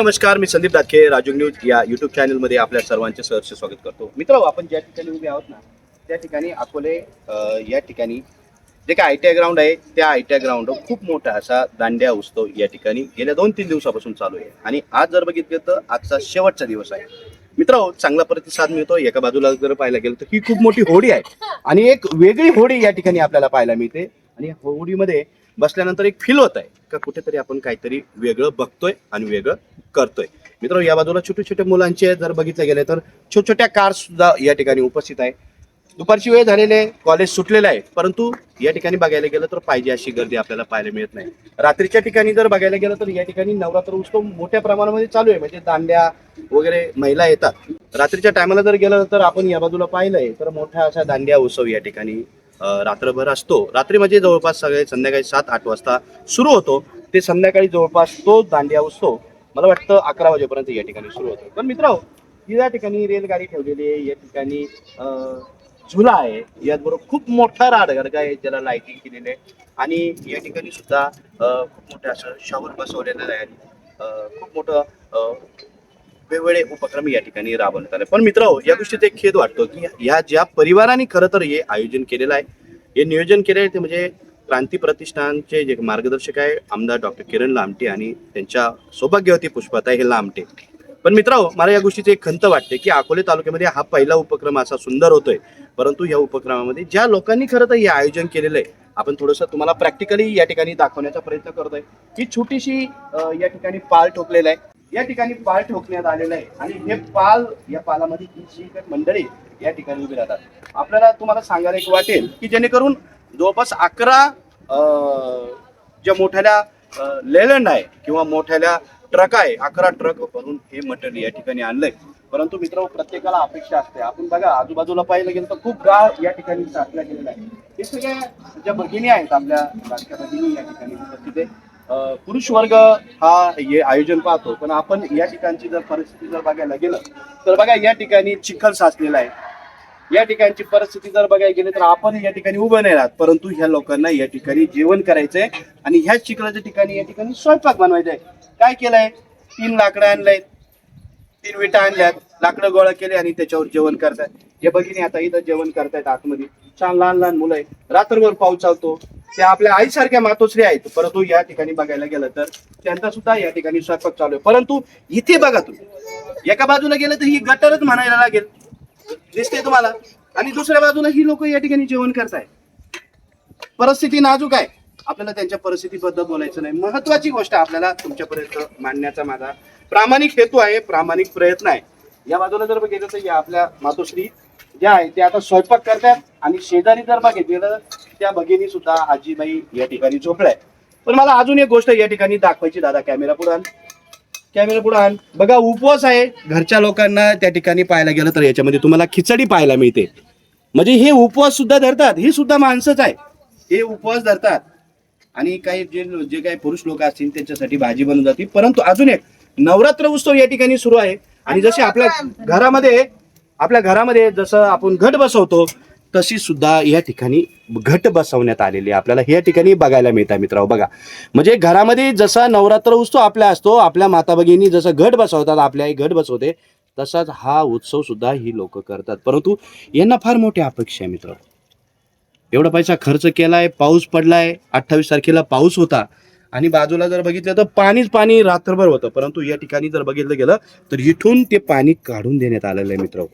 नमस्कार मी संदीप दाखे राजू न्यूज या युट्यूब चॅनलमध्ये आपल्या सर्वांचे सहर्ष स्वागत करतो. मित्र आपण ज्या ठिकाणी उभे आहोत ना त्या ठिकाणी अकोले या ठिकाणी जे काय आय टी आय ग्राउंड आहे त्या आय टी आय ग्राउंड खूप मोठा असा दांड्या उत्सव या ठिकाणी गेल्या दोन तीन दिवसापासून चालू आहे. आणि आज जर बघितलं तर आजचा शेवटचा दिवस आहे. मित्र चांगला प्रतिसाद मिळतो. एका बाजूला जर पाहायला गेलं तर ही खूप मोठी होडी आहे. आणि एक वेगळी होडी या ठिकाणी आपल्याला पाहायला मिळते. आणि होडीमध्ये बसल्यानंतर एक फील होत आहे का कुठेतरी आपण काहीतरी वेगळं बघतोय आणि वेगळं करतोय. मित्र या बाजूला छोटे छोटे मुलांचे जर बघितले गेले तर छोट्या छोट्या कार सुद्धा या ठिकाणी उपस्थित आहे. दुपारची वेळ झालेली आहे कॉलेज सुटलेलं आहे परंतु या ठिकाणी बघायला गेलं तर पाहिजे अशी गर्दी आपल्याला पाहायला मिळत नाही. रात्रीच्या ठिकाणी जर बघायला गेलं तर या ठिकाणी नवरात्र उत्सव मोठ्या प्रमाणामध्ये चालू आहे म्हणजे दांड्या वगैरे महिला येतात. रात्रीच्या टायमाला जर गेलं तर आपण या बाजूला पाहिलंय तर मोठ्या अशा दांड्या उत्सव या ठिकाणी रात्रभर असतो. रात्री म्हणजे जवळपास सगळे संध्याकाळी सात आठ वाजता सुरू होतो. ते संध्याकाळी जवळपास तो दांडिया उत्सव मला वाटतं अकरा वाजेपर्यंत या ठिकाणी सुरू होतो. पण मित्र या ठिकाणी रेलगाडी ठेवलेली आहे. या ठिकाणी झुला आहे. याचबरोबर खूप मोठा राडगडगा आहे ज्याला लाइटिंग केलेली आहे. आणि या ठिकाणी सुद्धा खूप मोठं असं शॉवर बसवलेलं आहे. आणि खूप मोठं वेगवेगळे उपक्रम या ठिकाणी राबवण्यात आले. पण मित्र या गोष्टीत एक खेद वाटतो की या ज्या परिवाराने खरं तर हे आयोजन केलेलं आहे हे नियोजन केलेलं आहे ते म्हणजे क्रांती प्रतिष्ठानचे जे मार्गदर्शक आहे आमदार डॉक्टर किरण लामटे आणि त्यांच्या सौभाग्यवती पुष्पाताई हे लामटे. पण मित्र मला या गोष्टीची एक खंत वाटते की अकोले तालुक्यामध्ये हा पहिला उपक्रम असा सुंदर होतोय परंतु या उपक्रमामध्ये ज्या लोकांनी खरं तर हे आयोजन केलेलं आहे आपण थोडंसं तुम्हाला प्रॅक्टिकली या ठिकाणी दाखवण्याचा प्रयत्न करतोय ही छोटीशी या ठिकाणी पाल ठोकलेला आहे. या ठिकाणी पाल ठोकण्यात आलेलं आहे. आणि हे पाल या पालामध्ये ही जी काही मंडळी या ठिकाणी उभी राहतात. आपल्याला तुम्हाला सांगायला एक वाटेल की जेणेकरून जवळपास अकरा ज्या मोठ्याल्या लेलंड आहे किंवा मोठ्याल्या ट्रक आहे अकरा ट्रक भरून हे मटेरियल या ठिकाणी आणलंय. परंतु मित्र प्रत्येकाला अपेक्षा असते. आपण बघा आजूबाजूला पाहिलं गेलं तर खूप गाळ या ठिकाणी साठला गेलेला आहे. हे सगळ्या ज्या भगिनी आहेत आपल्या भगिनी या ठिकाणी उपस्थित आहे पुरुष वर्ग हा हे आयोजन पाहतो पण आपण या ठिकाणची जर परिस्थिती जर बघायला गेलं तर बघा या ठिकाणी चिखल साचलेला आहे. या ठिकाणची परिस्थिती जर बघायला गेली तर आपण या ठिकाणी उभं नाही राहत परंतु ह्या लोकांना या ठिकाणी जेवण करायचंय आणि ह्याच चिखलाच्या ठिकाणी या ठिकाणी स्वयंपाक बनवायचा आहे काय केलंय? तीन लाकडं आणलंय तीन विटा आणल्यात लाकडं गोळा केले आणि त्याच्यावर जेवण करतायत. हे बघिनी आता इथं जेवण करतायत आतमध्ये. छान लहान लहान मुलं आहे रात्रभर पाऊस चालतो. त्या आपल्या आईसारख्या मातोश्री आहेत. परंतु या ठिकाणी बघायला गेलं तर त्यांचा सुद्धा या ठिकाणी स्वयंपाक चालू आहे. परंतु इथे बघा तुम्ही. एका बाजूला गेलं तर ही गटरच म्हणायला लागेल. दिसते तुम्हाला. आणि दुसऱ्या बाजूला ही लोक या ठिकाणी जेवण करताय परिस्थिती नाजूक आहे. आपल्याला त्यांच्या परिस्थितीबद्दल बोलायचं नाही. महत्वाची गोष्ट आपल्याला तुमच्यापर्यंत मांडण्याचा माझा प्रामाणिक हेतू आहे प्रामाणिक प्रयत्न आहे. या बाजूला जर बघितलं तर या आपल्या मातोश्री ज्या आहे त्या आता स्वयंपाक करतात. आणि शेजारी जर बघितलं त्या भगिनी सुद्धा आजीबाई या ठिकाणी झोपलाय पण मला अजून एक गोष्ट या ठिकाणी दाखवायची दादा कॅमेरा पुढे आण. कॅमेरा पुढे आण. बघा उपवास आहे. घरच्या लोकांना त्या ठिकाणी पाहायला गेलं तर याच्यामध्ये तुम्हाला खिचडी पाहायला मिळते. म्हणजे हे उपवास सुद्धा धरतात. ही सुद्धा माणसंच आहे. हे उपवास धरतात. आणि काही जे जे काही पुरुष लोक असतील त्यांच्यासाठी भाजी बनवून जाते परंतु अजून एक नवरात्र उत्सव या ठिकाणी सुरू आहे. आणि जसे आपल्या घरामध्ये आपल्या घरामध्ये जसं आपण घट बसवतो तशी सुद्धा या ठिकाणी घट बसवण्यात आलेली आहे. आपल्याला या ठिकाणी बघायला मिळतात मित्रांनो. बघा म्हणजे घरामध्ये जसा नवरात्र उत्सव आपल्या असतो आपल्या माता भगिनी जसं घट बसवतात आपल्या आई घट बसवते तसाच हा उत्सव सुद्धा ही लोक करतात. परंतु यांना फार मोठी अपेक्षा आहे मित्र एवढा पैसा खर्च केलाय पाऊस पडलाय अठ्ठावीस तारखेला पाऊस होता आणि बाजूला जर बघितलं तर पाणीच पाणी रात्रभर होतं. परंतु या ठिकाणी जर बघितलं गेलं तर इथून ते पाणी काढून देण्यात आलेलं आहे मित्र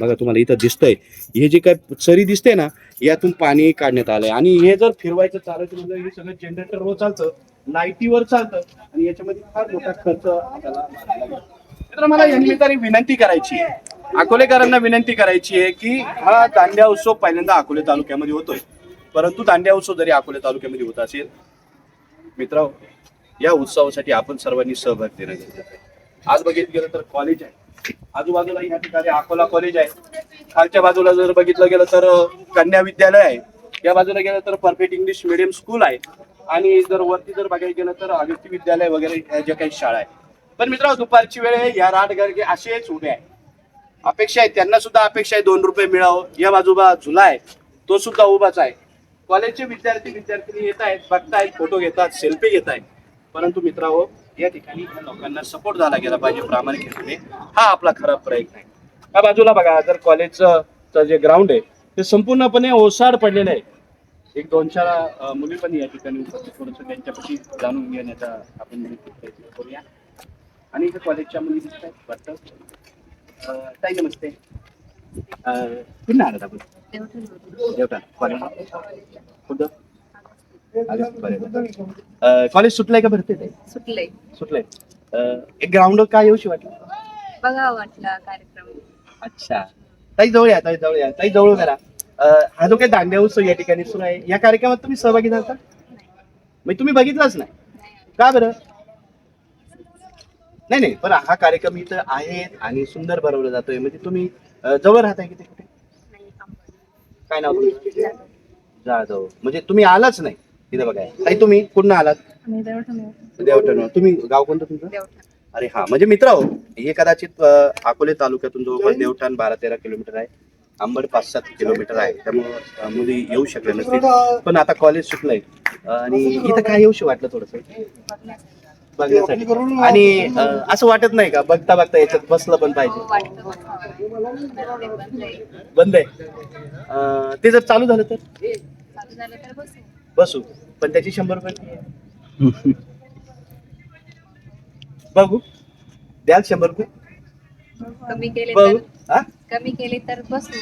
बघा तुम्हाला इथं दिसतंय. हे जे काय सरी दिसते ना यातून पाणी काढण्यात आलंय. आणि हे जर फिरवायचं चालायचं म्हणजे हे सगळं जनरेटरवर चालतं लाईटीवर चालतं आणि याच्यामध्ये फार मोठा खर्च आपल्याला तर मला या निमित्ताने विनंती करायची आहे. अकोलेकरांना विनंती करायची आहे की हा दांड्या उत्सव पहिल्यांदा अकोले तालुक्यामध्ये होतोय. परंतु दांड्या उत्सव जरी अकोले तालुक्यामध्ये होत असेल मित्र या उत्सवासाठी आपण सर्वांनी सहभाग देणं गरजेचं आज बघितलं गेलं तर कॉलेज आहे. आजूबाजूला या ठिकाणी अकोला कॉलेज आहे. खालच्या बाजूला जर बघितलं गेलं तर कन्या विद्यालय आहे. या बाजूला गेलं तर परफेक्ट इंग्लिश मिडियम स्कूल आहे. आणि जर वरती जर बघायला गेलं तर अगस्ती विद्यालय वगैरे ह्या ज्या काही शाळा आहे. पण मित्र दुपारची वेळ आहे. या राटगर्गे असेच उभे आहे. अपेक्षा आहे त्यांना सुद्धा अपेक्षा आहे दोन रुपये मिळावं. या बाजूबा झुला आहे. तो सुद्धा उभाच आहे. कॉलेजचे विद्यार्थी विद्यार्थिनी येत आहेत बघतायत फोटो घेतात सेल्फी घेत आहेत परंतु मित्रांनो या ठिकाणी या लोकांना सपोर्ट झाला गेला पाहिजे प्रामाणिकपणे. हा आपला खरा प्रयत्न आहे. त्या बाजूला बघा जर कॉलेजचं जे ग्राउंड आहे ते संपूर्णपणे ओसाड पडलेलं आहे. एक दोन चार मुली पण या ठिकाणी उपस्थित थोडंसं त्यांच्यापाशी जाणून घेण्याचा आपण प्रयत्न करूया. आणि इथे कॉलेजच्या मुली दिसत आहेत वाटतं ताई नमस्ते. आलात आपण देवटा कॉलेज कुठं बरं. सुटलंय का भरते ते सुटलंय अ, एक ग्राउंड काय येऊशी वाटलं बघा वाटला कार्यक्रम अच्छा ताई जवळ या ताई जवळ या ताई जवळ करा अ, हा जो काही दांड्या उत्सव या ठिकाणी सुरू आहे या कार्यक्रमात तुम्ही सहभागी झाला म्हणजे तुम्ही बघितलाच नाही का बरं नाही नाही पण हा कार्यक्रम इथं आहे आणि सुंदर बनवला जातोय म्हणजे तुम्ही अ, जवळ राहताय किती कुठे? काय नाव तुमचं? जाधव. म्हणजे तुम्ही आलाच नाही तिथे बघाय ताई तुम्ही कुठं आलात? देवठाण तुम्ही गाव कोणतं तुमचं? अरे हा म्हणजे मित्र हो हे कदाचित अ, अकोले तालुक्यातून जवळपास देवठाण बारा तेरा किलोमीटर आहे. अंबड पाच सात किलोमीटर आहे. त्यामुळं अ, मुली येऊ शकल्या नसतील. पण आता कॉलेज सुटलंय. अ, आणि इथं काय येऊशी वाटलं थोडस? बघण्यासाठी. आणि असं वाटत नाही का? बघता बघता याच्यात बसलं पण पाहिजे. बंद आहे. ते जर चालू झालं तर? चालू झालं तर बसू. बसू पण त्याची शंभर रुपये. बघू. द्याल शंभर रुपये? कमी केले बघू. तर कमी केले तर बसू.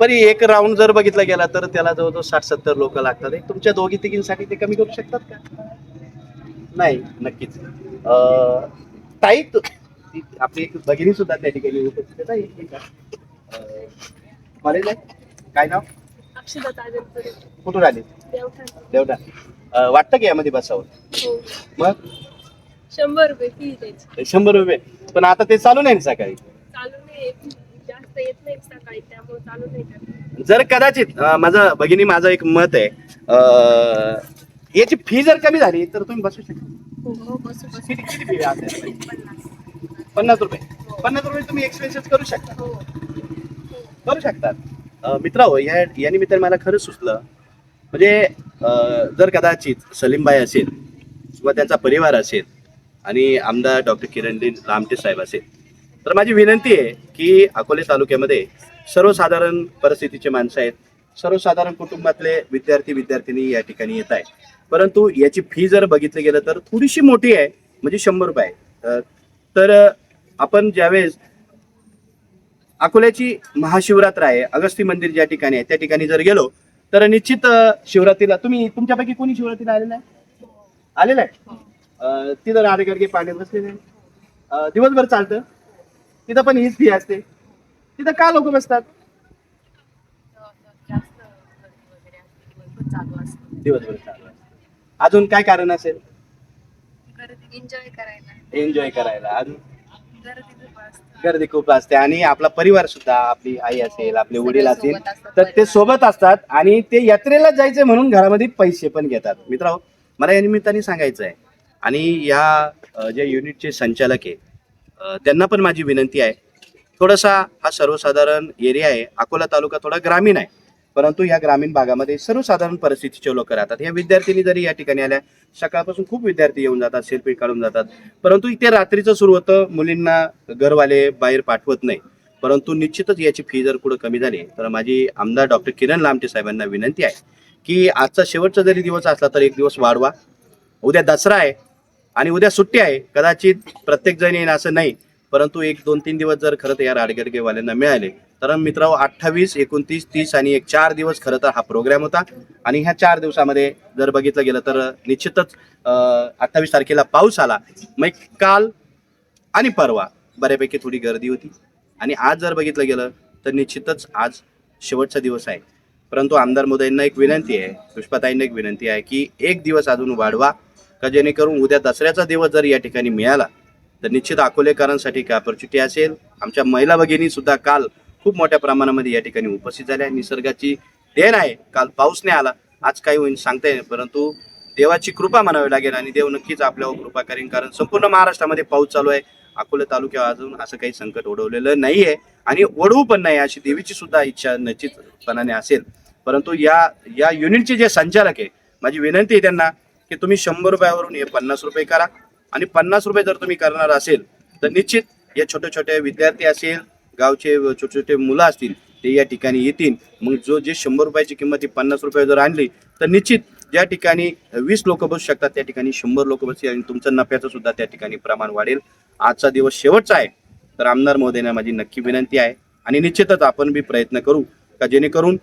पण एक राऊंड जर बघितला गेला तर त्याला जवळजवळ साठ सत्तर लोक लागतात. तुमच्या दोघी तिघींसाठी ते कमी करू शकतात का? नाही नक्कीच. ताई आपली एक भगिनी सुद्धा त्या ठिकाणी उपस्थित आहे. कॉलेज काय नाव? कुठून आले? अं, वाटतं की यामध्ये बसावं? हो. मग? शंभर रुपये शंभर रुपये. पण आता ते चालू नाही सकाळी? जर कदाचित माझं भगिनी माझं एक मत आहे. अं, याची फी जर कमी झाली तर तुम्ही बसू शकता. हो हो किती किती फी पन्नास रुपये. पन्नास रुपये तुम्ही एक्सपेन्सेस करू शकता. हो. करू शकतात अं, मित्रांनो या या निमित्ताने मला खरंच सुचलं. म्हणजे जर कदाचित सलीमबाई असेल किंवा त्यांचा परिवार असेल आणि आमदार डॉक्टर किरण लामटे साहेब असेल तर माझी विनंती आहे की अकोले तालुक्यामध्ये सर्वसाधारण परिस्थितीचे माणसं आहेत. सर्वसाधारण कुटुंबातले विद्यार्थी विद्यार्थिनी या ठिकाणी येत आहेत. परंतु याची फी जर बघितलं गेलं तर थोडीशी मोठी आहे म्हणजे शंभर रुपये तर आपण ज्यावेळेस अकोल्याची महाशिवरात्र आहे अगस्ती मंदिर ज्या ठिकाणी आहे त्या ठिकाणी जर गेलो तर निश्चित शिवरात्रीला तुम्ही तुमच्यापैकी कोणी शिवरात्रीला आलेला आहे? आलेला आहे? तिथं राधेगडगे पाणी बसलेले दिवसभर चालतं. तिथं पण हीच फी असते. तिथं का लोक बसतात? दिवसभर चालू असते दिवसभर चालू असते अजून काय कारण असेल? एन्जॉय करायला. एन्जॉय करायला. अजून? गर्दी खूप असते. आणि आपला परिवार सुद्धा आपली आई असेल आपले वडील असतील तर ते. सोबत असतात आणि ते यात्रेला जायचे म्हणून घरामध्ये पैसे पण घेतात. मित्रांनो मला या निमित्ताने सांगायचं आहे आणि या जे युनिटचे संचालक आहे त्यांना पण माझी विनंती आहे. थोडासा हा सर्वसाधारण एरिया आहे. अकोला तालुका थोडा ग्रामीण आहे. परंतु या ग्रामीण भागामध्ये सर्वसाधारण परिस्थितीचे लोक राहतात. या विद्यार्थिनी जरी या ठिकाणी आल्या सकाळपासून खूप विद्यार्थी येऊन जातात सेल्फी काढून जातात. परंतु इथे रात्रीचं सुरू होतं मुलींना घरवाले बाहेर पाठवत नाही. परंतु निश्चितच याची फी जर कुठं कमी झाली तर माझी आमदार डॉक्टर किरण लामटे साहेबांना विनंती आहे की आजचा शेवटचा जरी दिवस असला तर एक दिवस वाढवा. उद्या दसरा आहे आणि उद्या सुट्टी आहे. कदाचित प्रत्येक जण येईन असं नाही परंतु एक दोन तीन दिवस जर खरं तर या राडगडगेवाल्यांना मिळाले तर मित्रांनो अठ्ठावीस एकोणतीस तीस आणि एक चार दिवस खरं तर हा प्रोग्राम होता. आणि ह्या चार दिवसामध्ये जर बघितलं गेलं तर निश्चितच अठ्ठावीस तारखेला पाऊस आला. मग काल आणि परवा बऱ्यापैकी थोडी गर्दी होती. आणि आज जर बघितलं गेलं तर निश्चितच आज शेवटचा दिवस आहे. परंतु आमदार मोदयांना एक विनंती आहे पुष्पाताईंना एक विनंती आहे की एक दिवस अजून वाढवा का जेणेकरून उद्या दसऱ्याचा दिवस जर या ठिकाणी मिळाला तर निश्चित अकोलेकरांसाठी एक ऑपॉर्च्युनिटी असेल? आमच्या महिला भगिनी सुद्धा काल खूप मोठ्या प्रमाणामध्ये या ठिकाणी उपस्थित झाल्या निसर्गाची देण आहे. काल पाऊस नाही आला आज काही होईल सांगता येईल परंतु देवाची कृपा म्हणावी लागेल आणि देव नक्कीच आपल्यावर कृपा करेन. कारण संपूर्ण महाराष्ट्रामध्ये पाऊस चालू आहे. अकोला तालुक्यावर अजून असं काही संकट ओढवलेलं आहे आणि ओढवू पण नाही. अशी देवीची सुद्धा इच्छा निश्चितपणाने असेल. परंतु या या युनिटचे जे संचालक आहे माझी विनंती आहे त्यांना की की तुम्ही शंभर रुपयावरून हे पन्नास रुपये करा. आणि पन्नास रुपये जर तुम्ही करणार असेल तर निश्चित या छोटे छोटे विद्यार्थी असेल गावचे छोटे छोटे मुलं असतील ते या ठिकाणी येतील. मग जो जे शंभर रुपयाची किंमत ही पन्नास रुपये जर आणली तर निश्चित ज्या ठिकाणी वीस लोक बसू शकतात त्या ठिकाणी शंभर लोक बसतील आणि तुमचं नफ्याचं सुद्धा त्या ठिकाणी प्रमाण वाढेल. आजचा दिवस शेवटचा आहे. तर आमदार महोदयांना माझी नक्की विनंती आहे आणि निश्चितच आपण बी प्रयत्न करू का जेणेकरून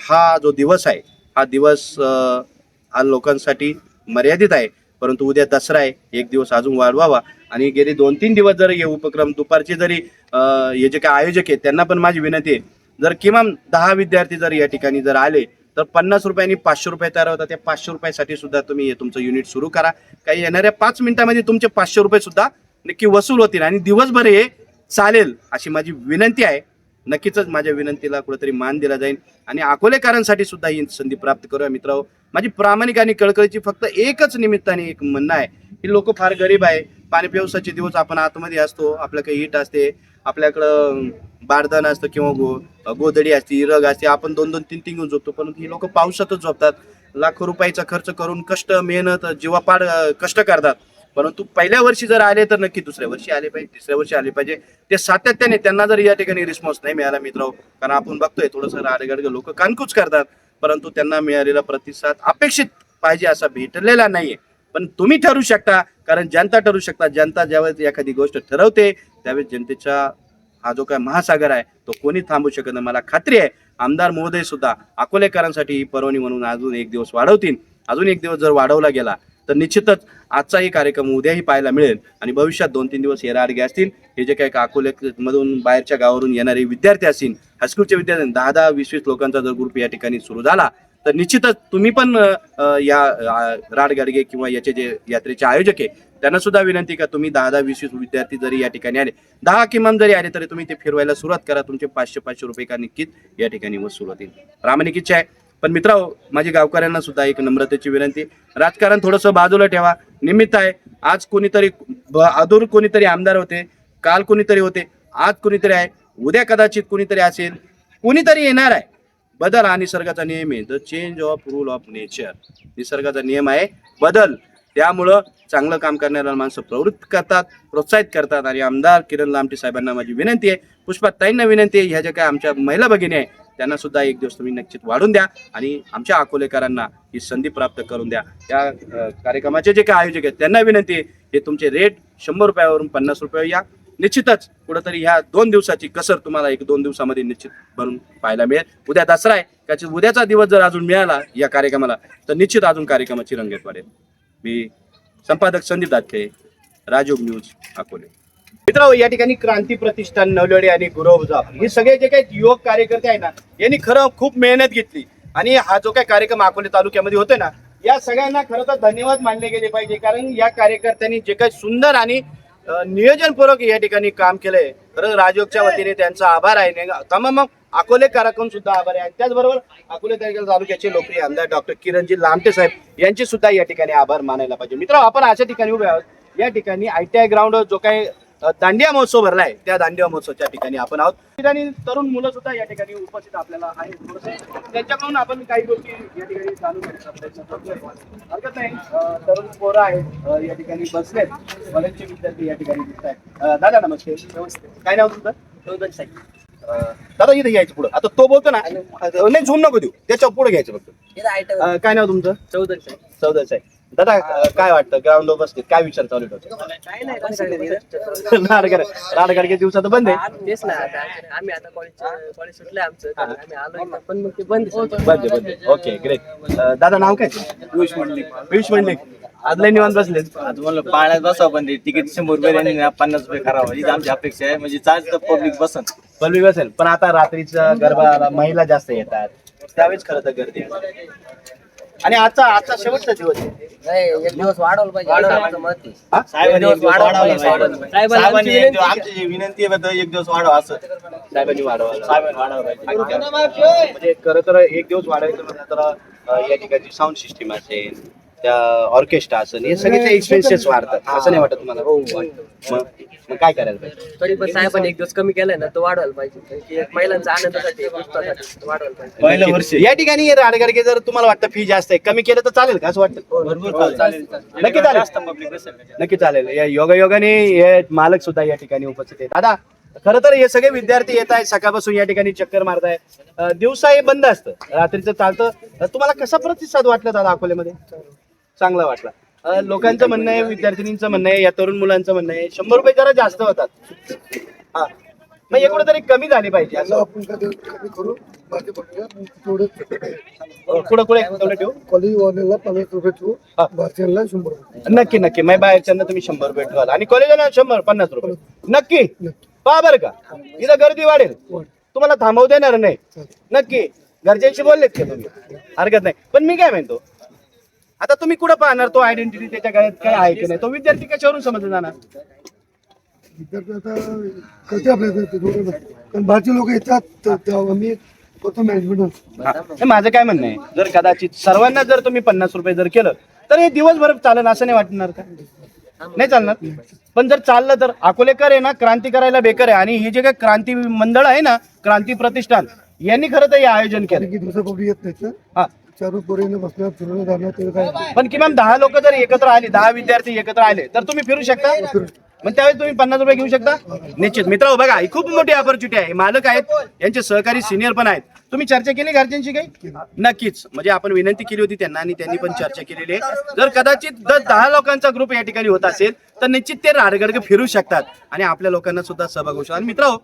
हा जो दिवस आहे हा दिवस हा लोकांसाठी मर्यादित आहे. परंतु उद्या दसरा आहे एक दिवस अजून वाढवावा. आणि गेले दोन तीन दिवस जर हे उपक्रम दुपारचे जरी हे जे काय आयोजक आहेत त्यांना पण माझी विनंती आहे जर किमान दहा विद्यार्थी जर या ठिकाणी जर आले तर पन्नास रुपयांनी पाचशे रुपये तयार होतात. त्या पाचशे रुपयासाठी सुद्धा तुम्ही हे तुमचं युनिट सुरू करा. काही येणाऱ्या पाच मिनिटामध्ये तुमचे पाचशे रुपये सुद्धा नक्की वसूल होतील आणि दिवसभर हे चालेल अशी माझी विनंती आहे. नक्कीच माझ्या विनंतीला कुठेतरी मान दिला जाईल. आणि अकोलेकरांसाठी सुद्धा ही संधी प्राप्त करूया मित्र माझी प्रामाणिक आणि कळकळीची फक्त एकच निमित्ताने एक म्हणणं आहे की लोक फार गरीब आहे. पाणी पावसाचे दिवस आपण आतमध्ये असतो आपल्याकडे हीट असते आपल्याकडं बारदान असतं किंवा गो गोधडी असते रग असते आपण दोन दोन तीन तीन घेऊन झोपतो परंतु ही लोक पावसातच झोपतात. लाखो रुपयाचा खर्च करून कष्ट मेहनत जीवापाड कष्ट करतात. परंतु पहिल्या वर्षी जर आले तर नक्की दुसऱ्या वर्षी आले पाहिजे तिसऱ्या वर्षी आले पाहिजे. ते सातत्याने त्यांना जर या ठिकाणी रिस्पॉन्स नाही मिळाला मित्र कारण आपण बघतोय थोडंसं राडगडग लोक कानकूच करतात परंतु त्यांना मिळालेला प्रतिसाद अपेक्षित पाहिजे असा भेटलेला नाहीये. पण तुम्ही ठरू शकता कारण जनता ठरू शकता. जनता ज्यावेळेस एखादी गोष्ट ठरवते त्यावेळेस जनतेचा हा जो काय महासागर आहे तो कोणी थांबू शकत नाही. मला खात्री आहे आमदार महोदय सुद्धा अकोलेकरांसाठी ही म्हणून अजून एक दिवस वाढवतील. अजून एक दिवस जर वाढवला गेला तर निश्चितच आजचाही कार्यक्रम उद्याही पाहायला मिळेल आणि भविष्यात दोन तीन दिवस येणारे असतील. हे जे काही अकोले मधून बाहेरच्या गावावरून येणारे विद्यार्थी असतील हायस्कूलचे विद्यार्थी दहा दहा वीस वीस लोकांचा जर ग्रुप या ठिकाणी सुरू झाला तर निश्चितच तुम्ही पण या राड राडगाडगे किंवा याचे जे यात्रेचे आयोजक आहे त्यांना सुद्धा विनंती का तुम्ही दहा दहा वीस वीस विद्यार्थी जरी या ठिकाणी आले दहा किमान जरी आले तरी तुम्ही ते फिरवायला सुरुवात करा. तुमचे पाचशे पाचशे रुपये का निश्चित या ठिकाणी वसूल होतील प्रामाणिक इच्छा आहे. पण मित्र माझी गावकऱ्यांना सुद्धा एक नम्रतेची विनंती. राजकारण थोडंसं बाजूला ठेवा. निमित्त आहे. आज कोणीतरी ब- अधूर कोणीतरी आमदार होते. काल कोणीतरी होते. आज कोणीतरी आहे. उद्या कदाचित कोणीतरी असेल. कोणीतरी येणार आहे. बदल हा निसर्गाचा नियम आहे. The change of rule of nature निसर्गाचा नियम आहे. बदल. त्यामुळं चांगलं काम करणाऱ्या माणसं प्रवृत्त करतात प्रोत्साहित करतात. आणि आमदार किरण लामटे साहेबांना माझी विनंती आहे. पुष्पा ताईंना विनंती आहे. ह्या ज्या काय आमच्या महिला भगिनी आहे त्यांना सुद्धा एक दिवस तुम्ही निश्चित वाढून द्या आणि आमच्या अकोलेकरांना ही संधी प्राप्त करून द्या. त्या कार्यक्रमाचे जे काय आयोजक आहेत त्यांना विनंती आहे हे तुमचे रेट शंभर रुपयावरून पन्नास रुपये या. निश्चितच कुठंतरी ह्या दोन दिवसाची कसर तुम्हाला एक दोन दिवसामध्ये निश्चित भरून पाहायला मिळेल. उद्या दसरा आहे त्याची उद्याचा दिवस जर अजून मिळाला या कार्यक्रमाला तर निश्चित अजून कार्यक्रमाची रंगत वाढेल. मी संपादक संदीप दातके राजयोग न्यूज अकोले. मित्र या ठिकाणी क्रांती प्रतिष्ठान नवलडे आणि गुरव हे सगळे जे काही युवक कार्यकर्ते आहे ना यांनी खरं खूप मेहनत घेतली. आणि हा जो काही कार्यक्रम अकोले तालुक्यामध्ये होतोय ना या सगळ्यांना खरं तर धन्यवाद मानले गेले पाहिजे. कारण या कार्यकर्त्यांनी जे काही सुंदर आणि नियोजनपूर्वक या ठिकाणी काम केलंय. खरं राजयोगच्या वतीने त्यांचा आभार आहे. नाही तमाम मग अकोले कार्यक्रम सुद्धा आभार आहे. आणि त्याचबरोबर अकोले तालुक्याचे लोकप्रिय आमदार डॉक्टर किरणजी लामटे साहेब यांचे सुद्धा या ठिकाणी आभार मानायला पाहिजे. मित्र आपण अशा ठिकाणी उभे आहोत. या ठिकाणी आय टी आय ग्राउंड जो काही दांडिया महोत्सव भरलाय. त्या दांडिया महोत्सवाच्या ठिकाणी आपण आहोत. ठिकाणी तरुण मुलं सुद्धा या ठिकाणी उपस्थित आपल्याला आहेत. त्यांच्याकडून आपण काही गोष्टी या ठिकाणी करतोय हरकत नाही. तरुण पोरं आहेत या ठिकाणी बसलेत. कॉलेजचे विद्यार्थी या ठिकाणी दिसत आहेत. दादा नमस्ते. नमस्ते. काय नाव तुमचं? चौधरी साहेब. दादा इथे यायचं पुढं. आता तो बोलतो ना नाही झूम नको देऊ. त्याच्या पुढे घ्यायचं फक्त. काय नाव तुमचं? चौधरी साहेब. चौधरी साहेब. दादा काय वाटतं? ग्राउंडवर बसते काय विचार चालू ठेवतो काय नाही राडगड राडगडके दिवसात बंद आहे? तेच ना. आता आम्ही आता कॉलेज कॉलेज सुटले आमचं. तर आम्ही आलो इथं, पण मग ते बंद आहे. बंद आहे, बंद आहे. ओके ग्रेट दादा नाव काय? पियुष मंडलिक. पियुष मंडलिक. आज लय निवांत बसले आता म्हणलं पाळण्यात बसावं पण ते तिकीट शंभर रुपये आणि ना पन्नास रुपये करावं. हीच आमची अपेक्षा आहे. म्हणजे चार्ज तर पब्लिक बसन. पल्लवी बसेल. पण आता रात्रीचा गरबा महिला जास्त येतात. त्यावेळेस खरं तर गर्दी. आणि आजचा आजचा शेवटचा दिवस आहे. नाही एक दिवस वाढवलं पाहिजे. असं आमचं मत आहे. हा? साहेबांनी एक दिवस वाढवला पाहिजे. साहेबांनी साहेबांनी आमची एक दिवस- आमची जी विनंती आहे बद्दल एक दिवस वाढवा असं. साहेबांनी वाढवलं साहेबांनी वाढवलं पाहिजे. म्हणजे खरं तर एक दिवस वाढायचं म्हणजे तर अं, या ठिकाणची साऊंड सिस्टीम असेल त्या ऑर्केस्ट्रा असेल हे सगळ्याचे एक्सपेन्सेस वाढतात. असं नाही वाटत तुम्हाला? हो वाटतं. मग मग काय करायला पाहिजे? तरी पण साहेबांनी एक दिवस कमी केलाय ना तो वाढवायला पाहिजे. की एक महिलांचा आनंदासाठी उत्साहासाठी वाढवायला पाहिजे. पहिलं वर्ष. या ठिकाणी हे राडगाडगे जर तुम्हाला वाटतं फी जास्त आहे कमी केलं तर चालेल का? असं वाटतं? भरपूर चालेल. नक्की चालेल. नक्की चालेल. या योगायोगाने हे मालक सुद्धा या ठिकाणी उपस्थित आहेत. दादा खरं तर हे सगळे विद्यार्थी येत आहेत सकाळपासून या ठिकाणी चक्कर मारताय अं, दिवसा हे बंद असतं. रात्रीचं चालतं. तुम्हाला कसा प्रतिसाद वाटला दादा अकोल्यामध्ये? चांगला वाटला. अं, लोकांचं म्हणणं आहे विद्यार्थिनींचं म्हणणं आहे या तरुण मुलांचं म्हणणं आहे शंभर रुपये जरा जास्त होतात. हा. मग हे कुठेतरी कमी झाली पाहिजे असं? आपण कधी कमी करू. बाकी बघूया. तेवढं अं, कुठं कुठे तेवढं ठेवू? कॉलेजवाल्याला पन्नास रुपये ठेवू. हा. भारतीयांना शंभर रुपये नक्की नक्की. मै बाहेरच्यांना तुम्ही शंभर रुपये ठेवाल. आणि कॉलेजला शंभर पन्नास रुपये. नक्की? पहा बरं का. इथं गर्दी वाढेल. वाढ. तुम्हाला थांबवू देणार नाही. नक्की. घरच्यांशी बोललेत का तुम्ही? हरकत नाही. पण मी काय म्हणतो? आता तुम्ही कुठं पाहणार? तो आयडेंटिटी त्याच्या गळ्यात काय आहे की नाही? तो विद्यार्थी कशावरून समजला जाणार? विद्यार्थी आता करते आपल्या इथे थोडं ना. कारण बाहेरचे लोक येतात तर तेव्हा आम्ही करतो मॅनेजमेंट हा. माझं काय म्हणणं आहे? जर कदाचित सर्वांना जर तुम्ही पन्नास रुपये जर केलं तर हे दिवसभर चालेल असं नाही वाटणार का? नाही चालणार. पण जर चाललं तर अकोलेकर आहे ना क्रांती करायला बेकर आहे. आणि हे जे काही क्रांती मंडळ आहे ना क्रांती प्रतिष्ठान यांनी खरं तर हे आयोजन केलं. की दुसरं येत नाही हा. चारू पोरीने बसणार फिरून जाणार ते काय? पण किमान दहा लोक जर एकत्र आले दहा विद्यार्थी एकत्र आले तर तुम्ही फिरू शकता? मग त्यावेळेस तुम्ही पन्नास रुपये घेऊ शकता? निश्चित. मित्र बघा ही खूप मोठी ऑपॉर्च्युनिटी आहे. मालक आहेत यांचे सहकारी सिनियर पण आहेत. तुम्ही चर्चा केली घरच्यांशी काही? नक्कीच. म्हणजे आपण विनंती केली होती त्यांना आणि त्यांनी पण चर्चा केलेली आहे. जर कदाचित जर दहा लोकांचा ग्रुप या ठिकाणी होत असेल तर निश्चित ते राडगडग फिरू शकतात आणि आपल्या लोकांना सुद्धा सहभाग होऊ शकतो. आणि मित्र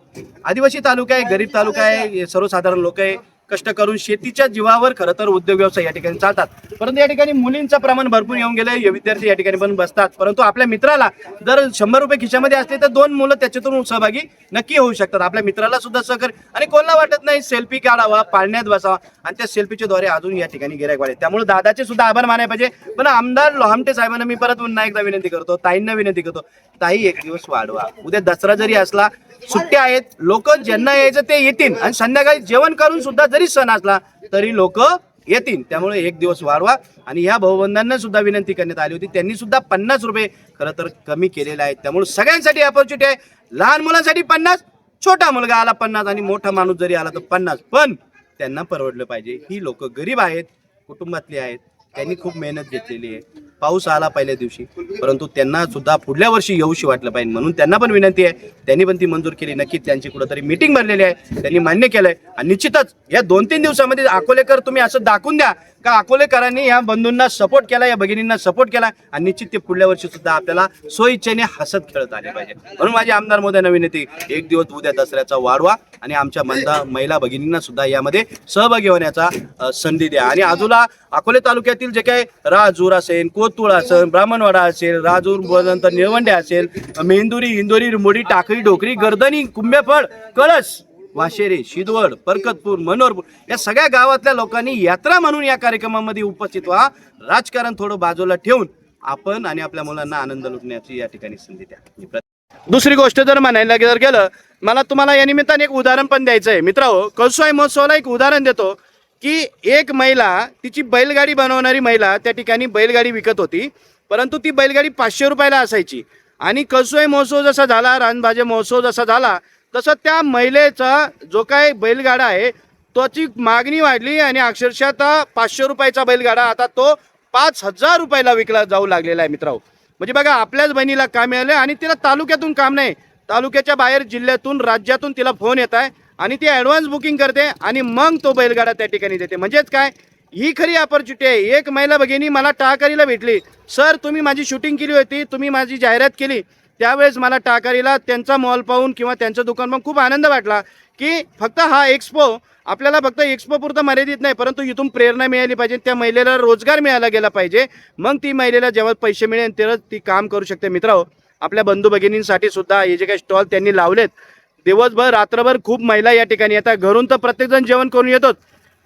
आदिवासी तालुका आहे गरीब तालुका आहे सर्वसाधारण लोक आहे. कष्ट करून शेतीच्या जीवावर खरं तर उद्योग व्यवसाय या ठिकाणी चालतात. परंतु या ठिकाणी मुलींचं प्रमाण भरपूर येऊन गेलंय. विद्यार्थी या ठिकाणी पण बसतात. परंतु आपल्या मित्राला जर शंभर रुपये खिशामध्ये असले तर दोन मुलं त्याच्यातून सहभागी नक्की होऊ शकतात. आपल्या मित्राला सुद्धा सहकार्य आणि कोणाला वाटत नाही सेल्फी काढावा पाळण्यात बसावा आणि त्या सेल्फीच्या द्वारे अजून या ठिकाणी गिरायक वाढेल. त्यामुळे दादाचे सुद्धा आभार मानायला पाहिजे. पण आमदार लोहामटे साहेबांना मी परत पुन्हा एकदा विनंती करतो. ताईंना विनंती करतो ताई एक दिवस वाढवा. उद्या दसरा जरी असला सुट्ट्या आहेत. लोक ज्यांना यायचं ते येतील. आणि संध्याकाळी जेवण करून सुद्धा जरी सण असला तरी लोक येतील. त्यामुळे एक दिवस वाढवा. आणि ह्या भाऊबंधांना सुद्धा विनंती करण्यात आली होती. त्यांनी सुद्धा पन्नास रुपये खरं तर कमी केलेले आहेत. त्यामुळे सगळ्यांसाठी अपॉर्च्युनिटी आहे. लहान मुलांसाठी पन्नास छोटा मुलगा आला पन्नास आणि मोठा माणूस जरी आला तर पन्नास. पण त्यांना परवडलं पाहिजे. ही लोक गरीब आहेत कुटुंबातली आहेत. त्यांनी खूप मेहनत घेतलेली आहे. पाऊस आला पहिल्या दिवशी. परंतु त्यांना सुद्धा पुढल्या वर्षी येऊशी वाटलं पाहिजे. म्हणून त्यांना पण विनंती आहे. त्यांनी पण ती मंजूर केली. नक्कीच त्यांची कुठंतरी मीटिंग भरलेली आहे. त्यांनी मान्य केलंय. आणि निश्चितच या दोन तीन दिवसामध्ये अकोलेकर तुम्ही असं दाखवून द्या. का अकोलेकरांनी या बंधूंना सपोर्ट केला या भगिनींना सपोर्ट केला? आणि निश्चित ते पुढल्या वर्षी सुद्धा आपल्याला सोयीच्छेने हसत खेळत आले पाहिजे. म्हणून माझे आमदार मोदयांना विनंती एक दिवस उद्या दसऱ्याचा वाढवा आणि आमच्या मंदा महिला भगिनींना सुद्धा यामध्ये सहभागी होण्याचा संधी द्या. आणि आजूला अकोले तालुक्यातील जे काही राजूर असेल कोतुळ असेल ब्राह्मणवाडा असेल राजूर नंतर निळवंडे असेल मेंदुरी इंदोरी मोडी टाकळी डोकरी गर्दनी कुंभेफळ कळस वाशेरे शिदवड परकतपूर मनोरपूर या सगळ्या गावातल्या लोकांनी यात्रा म्हणून या कार्यक्रमामध्ये उपस्थित व्हा. राजकारण थोडं बाजूला ठेवून आपण आणि आपल्या मुलांना आनंद लुटण्याची या ठिकाणी संधी द्या. दुसरी गोष्ट जर म्हणायला जर गेलं मला तुम्हाला या निमित्ताने एक उदाहरण पण द्यायचं आहे. मित्रांनो कळसोय महोत्सवाला एक उदाहरण देतो की एक महिला तिची बैलगाडी बनवणारी महिला त्या ठिकाणी बैलगाडी विकत होती. परंतु ती बैलगाडी पाचशे रुपयाला असायची. आणि कळसोय महोत्सव जसा झाला रानभाज्या महोत्सव जसा झाला तसं त्या महिलेचा जो काय बैलगाडा आहे त्याची मागणी वाढली आणि अक्षरशः आता पाचशे रुपयाचा बैलगाडा आता तो पाच हजार रुपयाला विकला जाऊ लागलेला आहे मित्रांनो. म्हणजे बघा आपल्याच बहिणीला काम मिळालं आणि तिला तालुक्यातून काम नाही. तालुक्याच्या बाहेर जिल्ह्यातून राज्यातून तिला फोन येत आहे आणि ती ॲडव्हान्स बुकिंग करते आणि मग तो बैलगाडा त्या ठिकाणी देते. म्हणजेच काय? ही खरी ऑपॉर्च्युनिटी आहे. एक महिला भगिनी मला टाकारीला भेटली. सर तुम्ही माझी शूटिंग केली होती. तुम्ही माझी जाहिरात केली. त्यावेळेस मला टाकारीला त्यांचा मॉल पाहून किंवा त्यांचं दुकान पाहून खूप आनंद वाटला की फक्त हा एक्सपो आपल्याला फक्त एक्सपो पुरतं मर्यादित नाही परंतु इथून प्रेरणा मिळाली पाहिजे त्या महिलेला रोजगार मिळाला गेला पाहिजे. मग ती महिलेला जेव्हा पैसे मिळेल तेव्हा ती काम करू शकते. मित्रांनो आपल्या बंधू भगिनींसाठी सुद्धा हे जे काही स्टॉल त्यांनी लावलेत दिवसभर रात्रभर खूप महिला या ठिकाणी येतात. घरून तर प्रत्येकजण जेवण करून येतोच.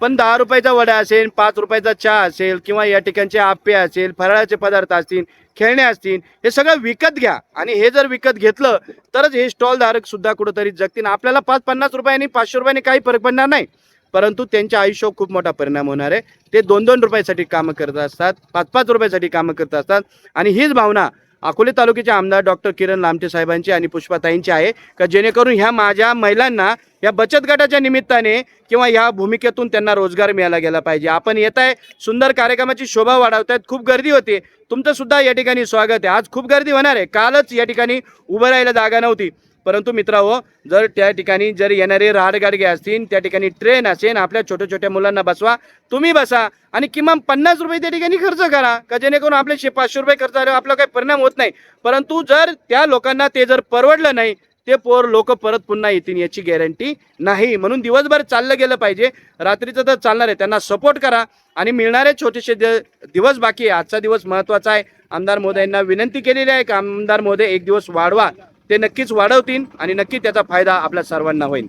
पण दहा रुपयाचा वडा असेल पाच रुपयाचा चहा असेल किंवा या ठिकाणचे आप्पे असेल फराळाचे पदार्थ असतील खेळणे असतील हे सगळं विकत घ्या. आणि हे जर विकत घेतलं तरच हे स्टॉलधारक सुद्धा कुठंतरी जगतील. आपल्याला पाच पन्नास रुपयांनी पाचशे रुपयांनी काही फरक पडणार नाही. परंतु त्यांच्या आयुष्यावर खूप मोठा परिणाम होणार आहे. ते दोन दोन रुपयासाठी कामं करत असतात पाच पाच रुपयासाठी कामं करत असतात. आणि हीच भावना अकोले तालुक्याचे आमदार डॉक्टर किरण लामटे साहेबांची आणि पुष्पाताईंची आहे. का जेणेकरून ह्या माझ्या महिलांना या बचत गटाच्या निमित्ताने किंवा ह्या भूमिकेतून त्यांना रोजगार मिळाला गेला पाहिजे. आपण येत आहे सुंदर कार्यक्रमाची शोभा वाढवत आहेत खूप गर्दी होते. तुमचं सुद्धा या ठिकाणी स्वागत आहे. आज खूप गर्दी होणार आहे. कालच या ठिकाणी उभं राहायला जागा नव्हती. परंतु मित्रांनो जर त्या ठिकाणी जर येणारे राडगाडगे असतील त्या ठिकाणी ट्रेन असेल आपल्या छोट्या छोट्या मुलांना बसवा तुम्ही बसा आणि किमान पन्नास रुपये त्या ठिकाणी खर्च करा का जेणेकरून आपले शे पाचशे रुपये खर्च झाल्यावर आपला काही परिणाम होत नाही. परंतु जर त्या लोकांना ते जर परवडलं नाही ते पोर लोक परत पुन्हा येतील याची गॅरंटी नाही. म्हणून दिवसभर चाललं गेलं पाहिजे. रात्रीचं तर चालणार आहे. त्यांना सपोर्ट करा आणि मिळणारे छोटेसे दिवस बाकी आहे. आजचा दिवस महत्त्वाचा आहे. आमदार महोदयांना विनंती केलेली आहे की आमदार महोदय एक दिवस वाढवा. ते नक्कीच वाढवतील आणि नक्की त्याचा फायदा आपल्या सर्वांना होईल.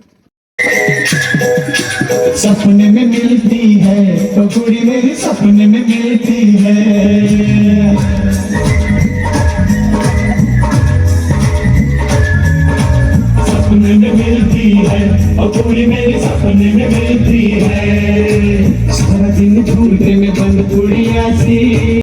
सपने में मिलती है सपने में मिलती है। सपने में मिलती है सपने में मिलती है। सारा दिन झूठे में बंद ऐसी